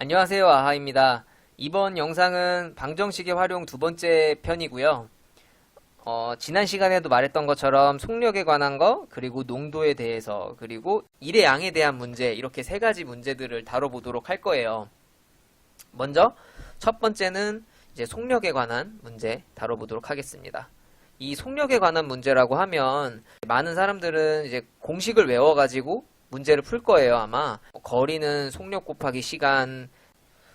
안녕하세요. 아하입니다. 이번 영상은 방정식의 활용 두 번째 편이고요. 어, 지난 시간에도 말했던 것처럼 속력에 관한 거, 그리고 농도에 대해서, 그리고 일의 양에 대한 문제, 이렇게 세 가지 문제들을 다뤄보도록 할 거예요. 먼저, 첫 번째는 이제 속력에 관한 문제 다뤄보도록 하겠습니다. 이 속력에 관한 문제라고 하면 많은 사람들은 이제 공식을 외워가지고 문제를 풀 거예요, 아마. 거리는 속력 곱하기 시간,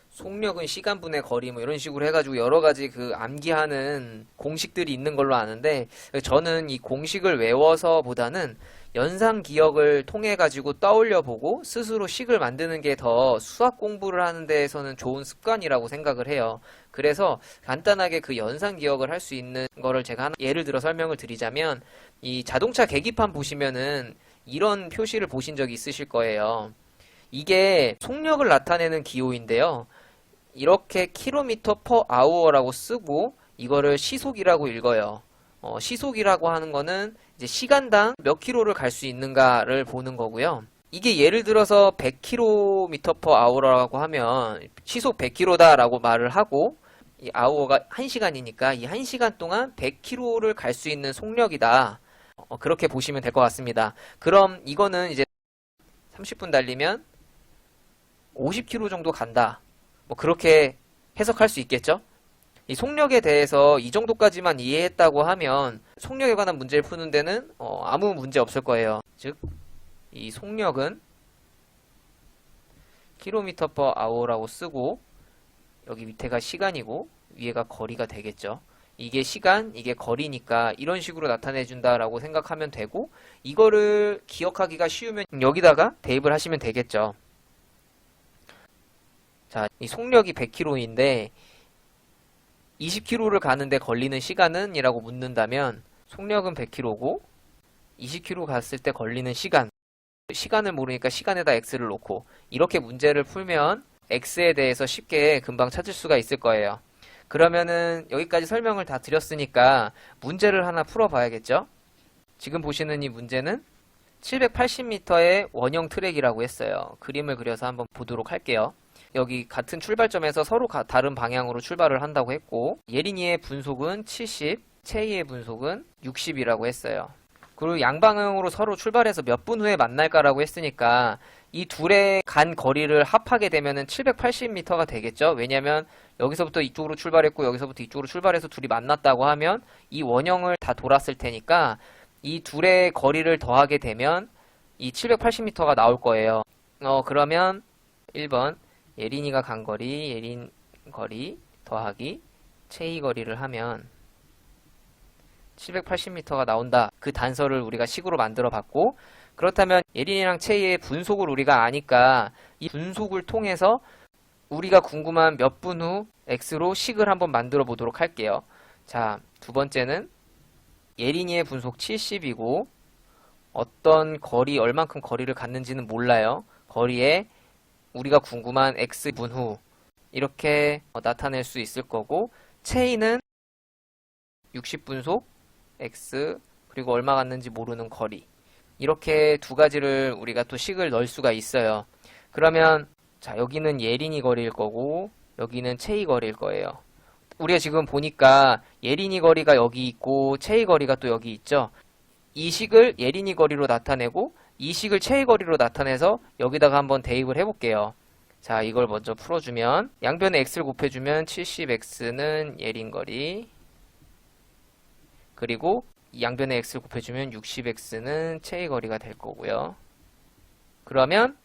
속력은 시간분의 거리 뭐 이런 식으로 해가지고 여러 가지 그 암기하는 공식들이 있는 걸로 아는데 저는 이 공식을 외워서 보다는 연상 기억을 통해 가지고 떠올려 보고 스스로 식을 만드는 게 더 수학 공부를 하는 데에서는 좋은 습관이라고 생각을 해요. 그래서 간단하게 그 연상 기억을 할 수 있는 거를 제가 하나 예를 들어 설명을 드리자면 이 자동차 계기판 보시면은 이런 표시를 보신 적이 있으실 거예요. 이게 속력을 나타내는 기호인데요. 이렇게 킬로미터 퍼 아워라고 쓰고 이거를 시속이라고 읽어요. 어, 시속이라고 하는 거는 이제 시간당 몇 킬로를 갈 수 있는가를 보는 거고요. 이게 예를 들어서 100km per hour라고 하면 시속 100km다라고 말을 하고 이 아워가 1시간이니까 이 1시간 동안 100km를 갈 수 있는 속력이다. 어, 그렇게 보시면 될 것 같습니다. 그럼 이거는 이제 30분 달리면 50km 정도 간다. 뭐 그렇게 해석할 수 있겠죠? 이 속력에 대해서 이 정도까지만 이해했다고 하면 속력에 관한 문제를 푸는 데는 어, 아무 문제 없을 거예요. 즉, 이 속력은 킬로미터 per hour라고 쓰고 여기 밑에가 시간이고 위에가 거리가 되겠죠. 이게 시간, 이게 거리니까 이런 식으로 나타내 준다라고 생각하면 되고 이거를 기억하기가 쉬우면 여기다가 대입을 하시면 되겠죠. 자, 이 속력이 100km인데 20km를 가는데 걸리는 시간은? 이라고 묻는다면 속력은 100km고 20km 갔을 때 걸리는 시간 시간을 모르니까 시간에다 x를 놓고 이렇게 문제를 풀면 x에 대해서 쉽게 금방 찾을 수가 있을 거예요. 그러면은 여기까지 설명을 다 드렸으니까 문제를 하나 풀어봐야겠죠? 지금 보시는 이 문제는 780m의 원형 트랙이라고 했어요. 그림을 그려서 한번 보도록 할게요. 여기 같은 출발점에서 서로 가- 다른 방향으로 출발을 한다고 했고 예린이의 분속은 70, 채이의 분속은 60이라고 했어요. 그리고 양방향으로 서로 출발해서 몇 분 후에 만날까라고 했으니까 이 둘의 간 거리를 합하게 되면은 780m가 되겠죠. 왜냐면 여기서부터 이쪽으로 출발했고 여기서부터 이쪽으로 출발해서 둘이 만났다고 하면 이 원형을 다 돌았을 테니까 이 둘의 거리를 더하게 되면 이 780m가 나올 거예요. 어 그러면 1번 예린이가 간 거리, 예린 거리 더하기 체이 거리를 하면 780m가 나온다. 그 단서를 우리가 식으로 만들어 봤고 그렇다면 예린이랑 체이의 분속을 우리가 아니까 이 분속을 통해서 우리가 궁금한 몇 분 후 x로 식을 한번 만들어 보도록 할게요. 자, 두 번째는 예린이의 분속 70이고 어떤 거리 얼만큼 거리를 갔는지는 몰라요. 거리에 우리가 궁금한 x분 후 이렇게 어, 나타낼 수 있을 거고 체이는 60분속 x 그리고 얼마 갔는지 모르는 거리 이렇게 두 가지를 우리가 또 식을 넣을 수가 있어요. 그러면 자 여기는 예린이 거리일 거고 여기는 체이 거리일 거예요. 우리가 지금 보니까 예린이 거리가 여기 있고 체이 거리가 또 여기 있죠. 이 식을 예린이 거리로 나타내고 이 식을 체이 거리로 나타내서 여기다가 한번 대입을 해볼게요. 자, 이걸 먼저 풀어주면 양변에 x를 곱해주면 70x는 예린 거리 그리고 이 양변에 x를 곱해주면 60x는 체이 거리가 될 거고요. 그러면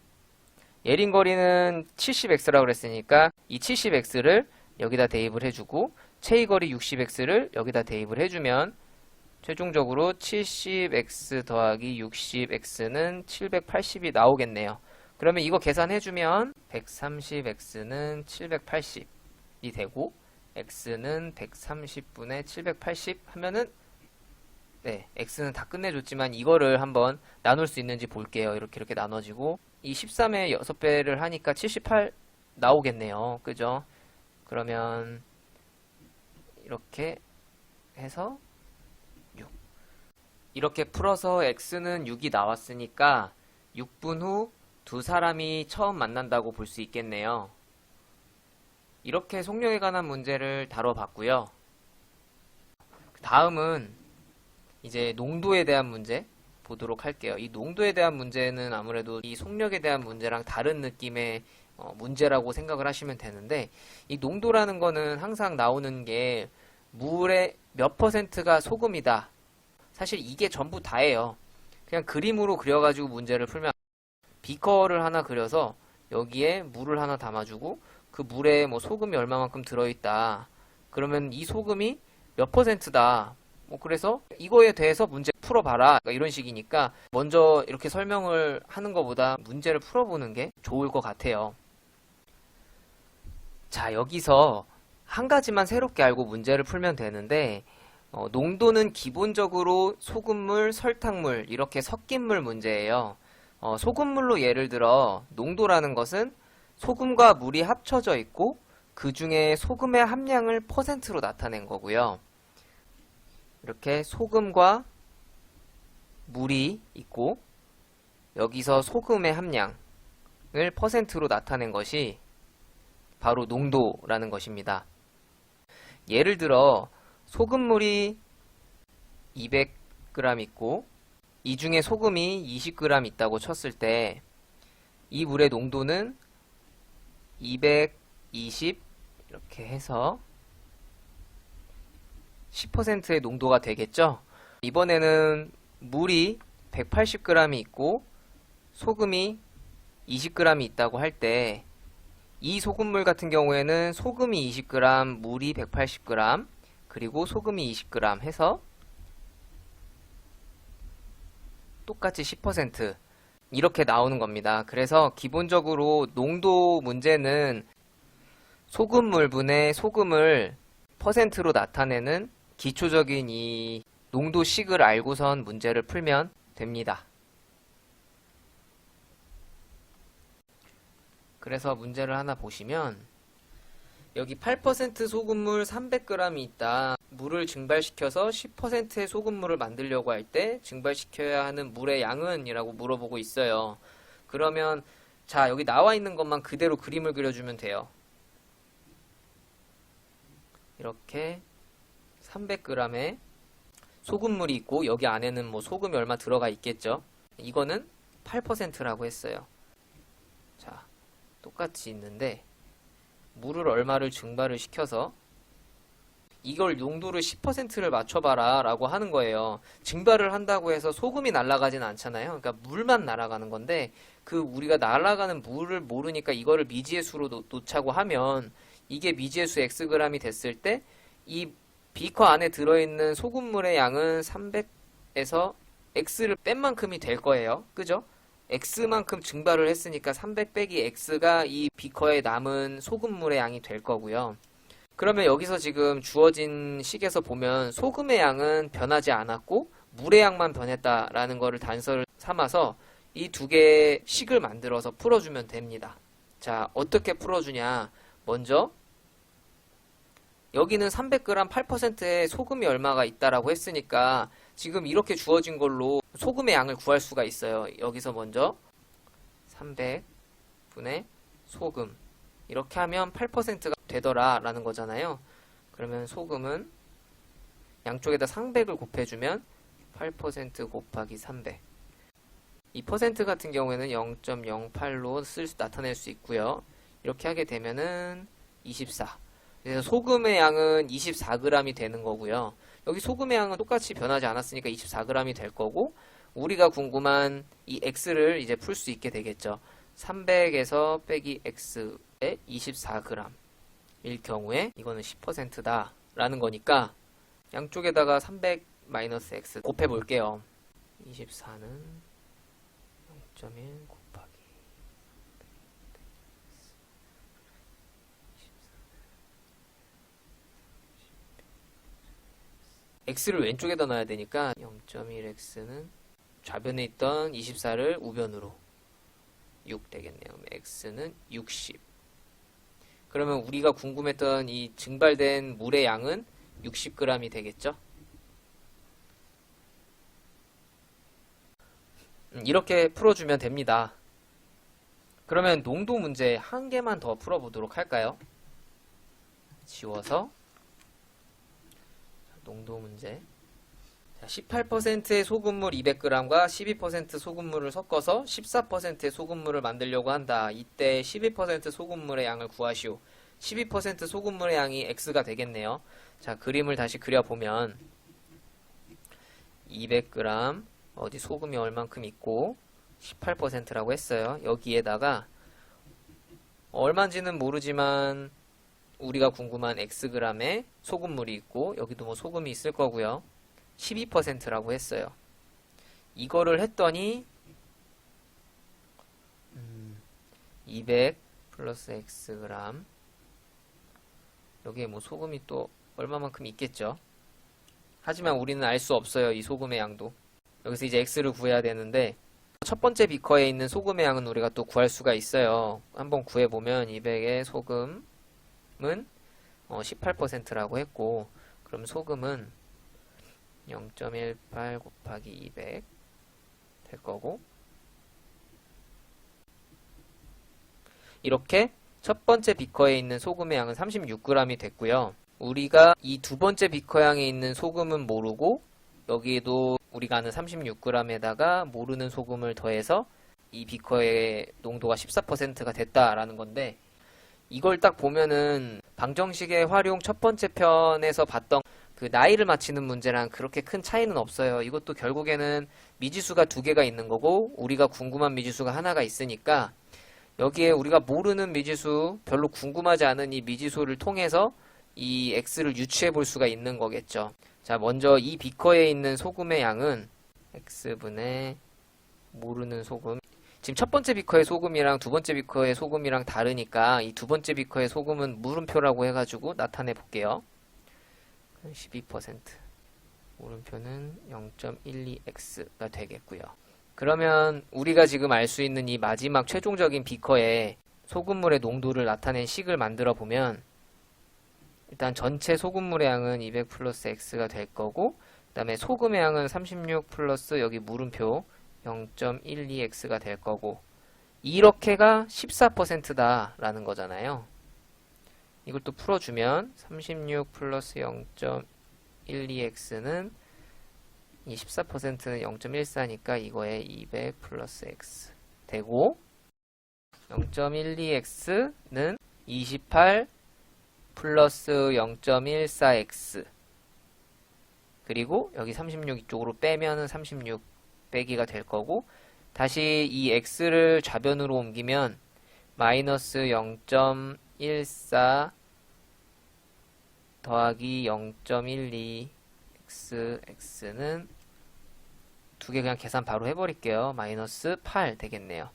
예린 거리는 70x라고 그랬으니까 이 70x를 여기다 대입을 해주고 체이 거리 60x를 여기다 대입을 해주면 최종적으로 70x 더하기 60x는 780이 나오겠네요. 그러면 이거 계산해주면 130x는 780이 되고 x는 130분의 780 하면은 네, x는 다 끝내줬지만 이거를 한번 나눌 수 있는지 볼게요. 이렇게 이렇게 나눠지고 이 13의 6배를 하니까 78 나오겠네요. 그죠? 그러면 이렇게 해서 6 이렇게 풀어서 x는 6이 나왔으니까 6분 후 두 사람이 처음 만난다고 볼 수 있겠네요. 이렇게 속력에 관한 문제를 다뤄봤고요. 다음은 이제 농도에 대한 문제 보도록 할게요. 이 농도에 대한 문제는 아무래도 이 속력에 대한 문제랑 다른 느낌의 어, 문제라고 생각을 하시면 되는데 이 농도라는 거는 항상 나오는 게 물의 몇 퍼센트가 소금이다. 사실 이게 전부 다예요. 그냥 그림으로 그려가지고 문제를 풀면 비커를 하나 그려서 여기에 물을 하나 담아주고 그 물에 뭐 소금이 얼마만큼 들어있다. 그러면 이 소금이 몇 퍼센트다. 뭐 그래서 이거에 대해서 문제 풀어봐라. 그러니까 이런 식이니까 먼저 이렇게 설명을 하는 것보다 문제를 풀어보는 게 좋을 것 같아요. 자, 여기서 한 가지만 새롭게 알고 문제를 풀면 되는데, 어, 농도는 기본적으로 소금물, 설탕물, 이렇게 섞인 물 문제예요. 어, 소금물로 예를 들어, 농도라는 것은 소금과 물이 합쳐져 있고, 그 중에 소금의 함량을 퍼센트로 나타낸 거고요. 이렇게 소금과 물이 있고, 여기서 소금의 함량을 퍼센트로 나타낸 것이 바로 농도라는 것입니다. 예를 들어 소금물이 200g 있고 이 중에 소금이 20g 있다고 쳤을 때 이 물의 농도는 220 이렇게 해서 10%의 농도가 되겠죠? 이번에는 물이 180g이 있고 소금이 20g이 있다고 할 때 이 소금물 같은 경우에는 소금이 20g, 물이 180g, 그리고 소금이 20g 해서 똑같이 10% 이렇게 나오는 겁니다. 그래서 기본적으로 농도 문제는 소금물분의 소금을 퍼센트로 나타내는 기초적인 이 농도식을 알고선 문제를 풀면 됩니다. 그래서 문제를 하나 보시면 여기 8% 소금물 300g이 있다. 물을 증발시켜서 10%의 소금물을 만들려고 할 때 증발시켜야 하는 물의 양은? 이라고 물어보고 있어요. 그러면 자 여기 나와 있는 것만 그대로 그림을 그려주면 돼요. 이렇게 300g의 소금물이 있고 여기 안에는 뭐 소금이 얼마 들어가 있겠죠. 이거는 8%라고 했어요. 자, 똑같이 있는데 물을 얼마를 증발을 시켜서 이걸 농도를 10%를 맞춰봐라 라고 하는 거예요. 증발을 한다고 해서 소금이 날아가진 않잖아요. 그러니까 물만 날아가는 건데 그 우리가 날아가는 물을 모르니까 이거를 미지의 수로 놓자고 하면 이게 미지의 수 xg이 됐을 때 이 비커 안에 들어있는 소금물의 양은 300에서 x를 뺀 만큼이 될 거예요. 그죠? x만큼 증발을 했으니까 300 빼기 x가 이 비커에 남은 소금물의 양이 될 거고요. 그러면 여기서 지금 주어진 식에서 보면 소금의 양은 변하지 않았고 물의 양만 변했다라는 것을 단서를 삼아서 이 두 개의 식을 만들어서 풀어주면 됩니다. 자, 어떻게 풀어주냐? 먼저 여기는 300g 8%의 소금이 얼마가 있다라고 했으니까 지금 이렇게 주어진 걸로 소금의 양을 구할 수가 있어요. 여기서 먼저 300분의 소금 이렇게 하면 8%가 되더라 라는 거잖아요. 그러면 소금은 양쪽에다 300을 곱해주면 8% 곱하기 300. 이 퍼센트 같은 경우에는 0.08로 쓸 수, 나타낼 수 있고요. 이렇게 하게 되면은 24. 그래서 소금의 양은 24g이 되는 거고요. 여기 소금의 양은 똑같이 변하지 않았으니까 24g이 될 거고 우리가 궁금한 이 x를 이제 풀 수 있게 되겠죠. 300에서 빼기 x의 24g 일 경우에 이거는 10%다 라는 거니까 양쪽에다가 300 마이너스 x 곱해 볼게요. 24는 0.1 곱하기 x를 왼쪽에다 놔야 되니까 0.1x는 좌변에 있던 24를 우변으로 6 되겠네요. x는 60. 그러면 우리가 궁금했던 이 증발된 물의 양은 60g이 되겠죠? 음, 이렇게 풀어주면 됩니다. 그러면 농도 문제 한 개만 더 풀어보도록 할까요? 지워서 자, 농도 문제 18%의 소금물 200g과 12% 소금물을 섞어서 14%의 소금물을 만들려고 한다. 이때 12% 소금물의 양을 구하시오. 12% 소금물의 양이 x가 되겠네요. 자, 그림을 다시 그려보면 200g 어디 소금이 얼만큼 있고 18%라고 했어요. 여기에다가 얼마인지는 모르지만 우리가 궁금한 xg의 소금물이 있고 여기도 뭐 소금이 있을 거고요. 12%라고 했어요. 이거를 했더니 음, 200 플러스 xg 여기에 뭐 소금이 또 얼마만큼 있겠죠. 하지만 우리는 알 수 없어요. 이 소금의 양도. 여기서 이제 x를 구해야 되는데 첫 번째 비커에 있는 소금의 양은 우리가 또 구할 수가 있어요. 한번 구해보면 200의 소금 은 어, 18%라고 했고 그럼 소금은 0.18 곱하기 200 될 거고 이렇게 첫 번째 비커에 있는 소금의 양은 36g이 됐고요. 우리가 이 두 번째 비커 양에 있는 소금은 모르고 여기에도 우리가 아는 36g에다가 모르는 소금을 더해서 이 비커의 농도가 14%가 됐다라는 건데 이걸 딱 보면은 방정식의 활용 첫 번째 편에서 봤던 그 나이를 맞히는 문제랑 그렇게 큰 차이는 없어요. 이것도 결국에는 미지수가 두 개가 있는 거고 우리가 궁금한 미지수가 하나가 있으니까 여기에 우리가 모르는 미지수, 별로 궁금하지 않은 이 미지수를 통해서 이 x를 유추해 볼 수가 있는 거겠죠. 자, 먼저 이 비커에 있는 소금의 양은 x분의 모르는 소금. 지금 첫 번째 비커의 소금이랑 두 번째 비커의 소금이랑 다르니까 이 두 번째 비커의 소금은 물음표라고 해가지고 나타내 볼게요. 12% 물음표는 0.12x가 되겠고요. 그러면 우리가 지금 알 수 있는 이 마지막 최종적인 비커에 소금물의 농도를 나타낸 식을 만들어 보면 일단 전체 소금물의 양은 200 플러스 x가 될 거고 그 다음에 소금의 양은 36 플러스 여기 물음표 0.12x가 될 거고 이렇게가 14%다 라는 거잖아요. 이걸 또 풀어주면 36 플러스 0.12x는 이 14%는 0.14니까 이거에 200 플러스 x 되고 0.12x는 28 플러스 0.14x 그리고 여기 36 이쪽으로 빼면은 36 빼기가 될 거고 다시 이 x를 좌변으로 옮기면 마이너스 0.14 더하기 0.12 x x는 두 개 그냥 계산 바로 해버릴게요. 마이너스 8 되겠네요.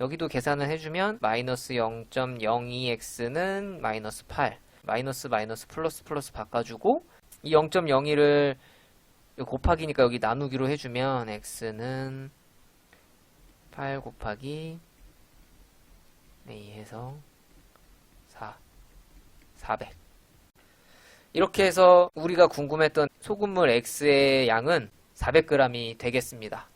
여기도 계산을 해주면 마이너스 0.02x는 마이너스 8 마이너스 마이너스 플러스 플러스 바꿔주고 이 0.01을 곱하기니까 여기 나누기로 해주면 x는 8 곱하기 a 해서 4 400 이렇게 해서 우리가 궁금했던 소금물 X의 양은 400g이 되겠습니다.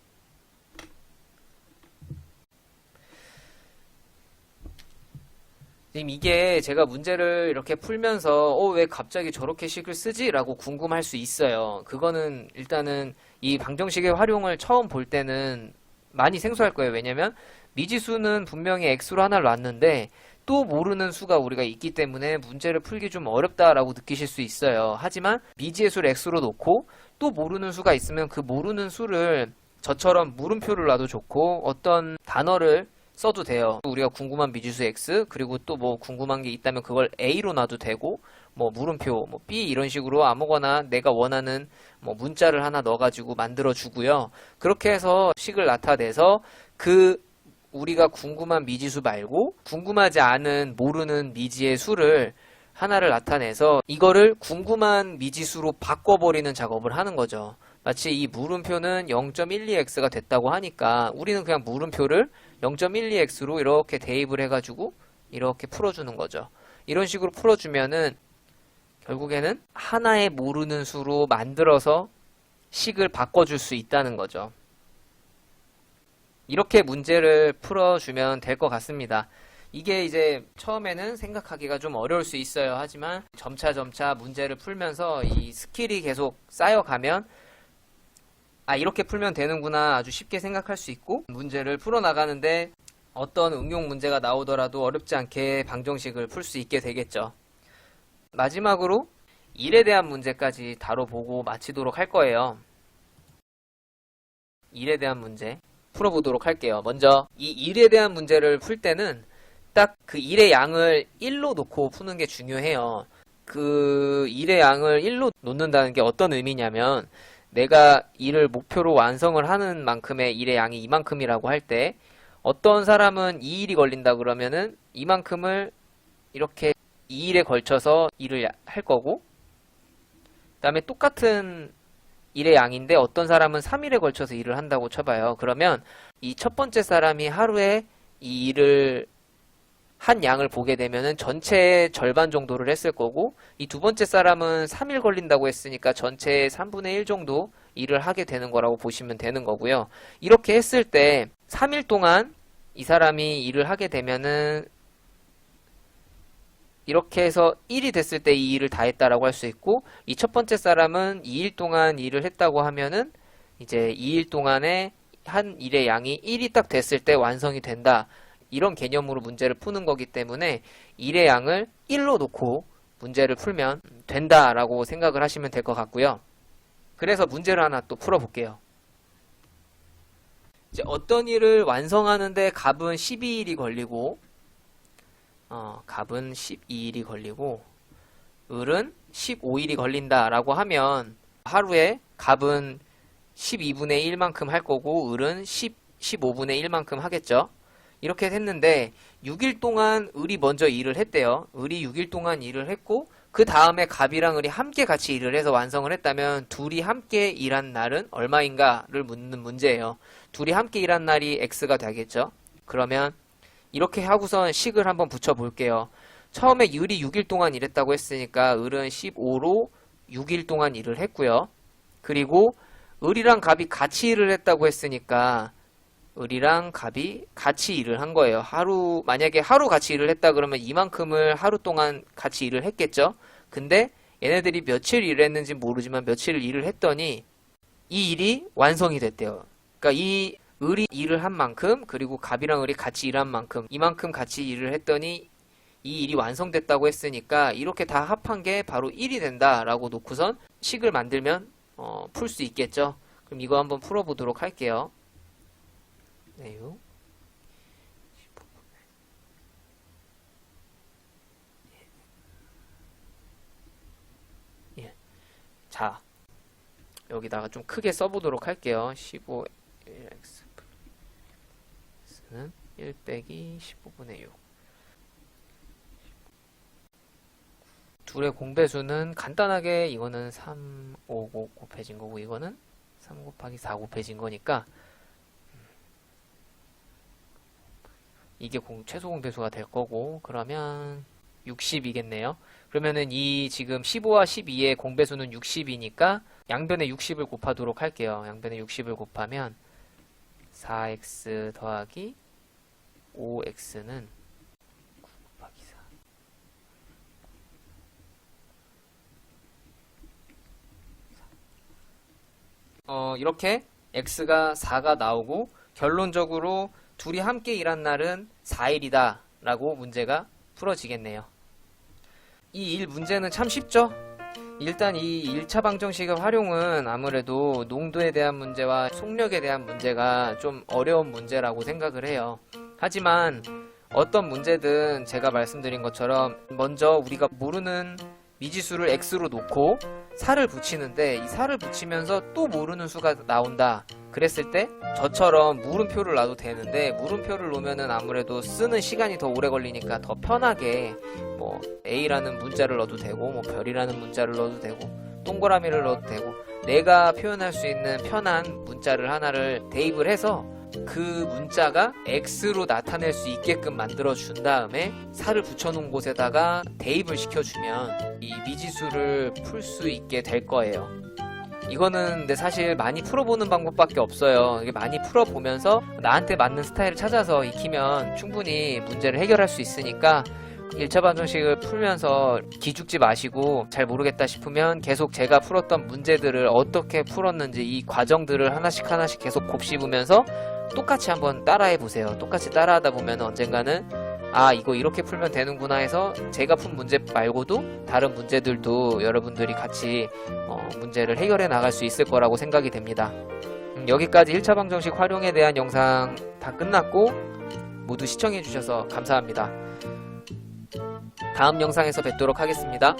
지금 이게 제가 문제를 이렇게 풀면서 어, 왜 갑자기 저렇게 식을 쓰지? 라고 궁금할 수 있어요. 그거는 일단은 이 방정식의 활용을 처음 볼 때는 많이 생소할 거예요. 왜냐면 미지수는 분명히 X로 하나를 놨는데 또 모르는 수가 우리가 있기 때문에 문제를 풀기 좀 어렵다라고 느끼실 수 있어요. 하지만 미지의 수를 x로 놓고 또 모르는 수가 있으면 그 모르는 수를 저처럼 물음표를 놔도 좋고 어떤 단어를 써도 돼요. 우리가 궁금한 미지수 x 그리고 또 뭐 궁금한 게 있다면 그걸 a로 놔도 되고 뭐 물음표 뭐 b 이런 식으로 아무거나 내가 원하는 뭐 문자를 하나 넣어가지고 만들어 주고요. 그렇게 해서 식을 나타내서 그 우리가 궁금한 미지수 말고 궁금하지 않은 모르는 미지의 수를 하나를 나타내서 이거를 궁금한 미지수로 바꿔버리는 작업을 하는 거죠. 마치 이 물음표는 0.12x가 됐다고 하니까 우리는 그냥 물음표를 0.12x로 이렇게 대입을 해가지고 이렇게 풀어주는 거죠. 이런 식으로 풀어주면은 결국에는 하나의 모르는 수로 만들어서 식을 바꿔줄 수 있다는 거죠. 이렇게 문제를 풀어주면 될 것 같습니다. 이게 이제 처음에는 생각하기가 좀 어려울 수 있어요. 하지만 점차 점차 문제를 풀면서 이 스킬이 계속 쌓여가면 아, 이렇게 풀면 되는구나 아주 쉽게 생각할 수 있고 문제를 풀어나가는데 어떤 응용 문제가 나오더라도 어렵지 않게 방정식을 풀 수 있게 되겠죠. 마지막으로 일에 대한 문제까지 다뤄보고 마치도록 할 거예요. 일에 대한 문제 풀어보도록 할게요. 먼저 이 일에 대한 문제를 풀 때는 딱 그 일의 양을 1로 놓고 푸는 게 중요해요. 그 일의 양을 1로 놓는다는 게 어떤 의미냐면 내가 일을 목표로 완성을 하는 만큼의 일의 양이 이만큼이라고 할 때 어떤 사람은 2일이 걸린다 그러면은 이만큼을 이렇게 2일에 걸쳐서 일을 할 거고 그다음에 똑같은 일의 양인데 어떤 사람은 3일에 걸쳐서 일을 한다고 쳐봐요. 그러면 이 첫 번째 사람이 하루에 이 일을 한 양을 보게 되면은 전체의 절반 정도를 했을 거고 이 두 번째 사람은 3일 걸린다고 했으니까 전체의 3분의 1 정도 일을 하게 되는 거라고 보시면 되는 거고요. 이렇게 했을 때 3일 동안 이 사람이 일을 하게 되면은 이렇게 해서 1이 됐을 때 이 일을 다 했다라고 할 수 있고 이 첫 번째 사람은 2일 동안 일을 했다고 하면은 이제 2일 동안에 한 일의 양이 1이 딱 됐을 때 완성이 된다. 이런 개념으로 문제를 푸는 거기 때문에 일의 양을 1로 놓고 문제를 풀면 된다라고 생각을 하시면 될 것 같고요. 그래서 문제를 하나 또 풀어볼게요. 이제 어떤 일을 완성하는데 값은 12일이 걸리고 어, 값은 12일이 걸리고 을은 15일이 걸린다라고 하면 하루에 값은 12분의 1만큼 할 거고 을은 10, 15분의 1만큼 하겠죠. 이렇게 했는데 6일 동안 을이 먼저 일을 했대요. 을이 6일 동안 일을 했고 그 다음에 갑이랑 을이 함께 같이 일을 해서 완성을 했다면 둘이 함께 일한 날은 얼마인가를 묻는 문제예요. 둘이 함께 일한 날이 x가 되겠죠. 그러면 이렇게 하고선 식을 한번 붙여 볼게요. 처음에 을이 6일 동안 일했다고 했으니까 을은 15로 6일 동안 일을 했고요. 그리고 을이랑 갑이 같이 일을 했다고 했으니까 을이랑 갑이 같이 일을 한 거예요. 하루 만약에 하루 같이 일을 했다 그러면 이만큼을 하루 동안 같이 일을 했겠죠. 근데 얘네들이 며칠 일을 했는지 모르지만 며칠 일을 했더니 이 일이 완성이 됐대요. 그러니까 이 을이 일을 한 만큼 그리고 갑이랑 을이 같이 일한 만큼 이만큼 같이 일을 했더니 이 일이 완성됐다고 했으니까 이렇게 다 합한 게 바로 1이 된다라고 놓고선 식을 만들면 어, 풀 수 있겠죠. 그럼 이거 한번 풀어보도록 할게요. 네요. 예. 자, 여기다가 좀 크게 써보도록 할게요. 15x 는 1 빼기 15분의 6. 둘의 공배수는 간단하게 이거는 3, 5, 5 곱해진 거고 이거는 3 곱하기 4 곱해진 거니까 이게 공, 최소 공배수가 될 거고 그러면 60이겠네요. 그러면은 이 지금 15와 12의 공배수는 60이니까 양변에 60을 곱하도록 할게요. 양변에 60을 곱하면 4x 더하기 5x는 9 곱하기 4. 어, 이렇게 x가 4가 나오고 결론적으로 둘이 함께 일한 날은 4일이다 라고 문제가 풀어지겠네요. 이 일 문제는 참 쉽죠? 일단 이 1차 방정식의 활용은 아무래도 농도에 대한 문제와 속력에 대한 문제가 좀 어려운 문제라고 생각을 해요. 하지만 어떤 문제든 제가 말씀드린 것처럼 먼저 우리가 모르는 미지수를 x로 놓고 살을 붙이는데 이 살을 붙이면서 또 모르는 수가 나온다. 그랬을 때 저처럼 물음표를 놔도 되는데 물음표를 놓으면은 아무래도 쓰는 시간이 더 오래 걸리니까 더 편하게 뭐 A라는 문자를 넣어도 되고 뭐 별이라는 문자를 넣어도 되고 동그라미를 넣어도 되고 내가 표현할 수 있는 편한 문자를 하나를 대입을 해서 그 문자가 X로 나타낼 수 있게끔 만들어 준 다음에 살을 붙여놓은 곳에다가 대입을 시켜주면 이 미지수를 풀 수 있게 될 거예요. 이거는 근데 사실 많이 풀어보는 방법밖에 없어요. 이게 많이 풀어보면서 나한테 맞는 스타일을 찾아서 익히면 충분히 문제를 해결할 수 있으니까 1차 방정식을 풀면서 기죽지 마시고 잘 모르겠다 싶으면 계속 제가 풀었던 문제들을 어떻게 풀었는지 이 과정들을 하나씩 하나씩 계속 곱씹으면서 똑같이 한번 따라해 보세요. 똑같이 따라하다 보면 언젠가는 아 이거 이렇게 풀면 되는구나 해서 제가 푼 문제 말고도 다른 문제들도 여러분들이 같이 어, 문제를 해결해 나갈 수 있을 거라고 생각이 됩니다. 음, 여기까지 1차 방정식 활용에 대한 영상 다 끝났고 모두 시청해 주셔서 감사합니다. 다음 영상에서 뵙도록 하겠습니다.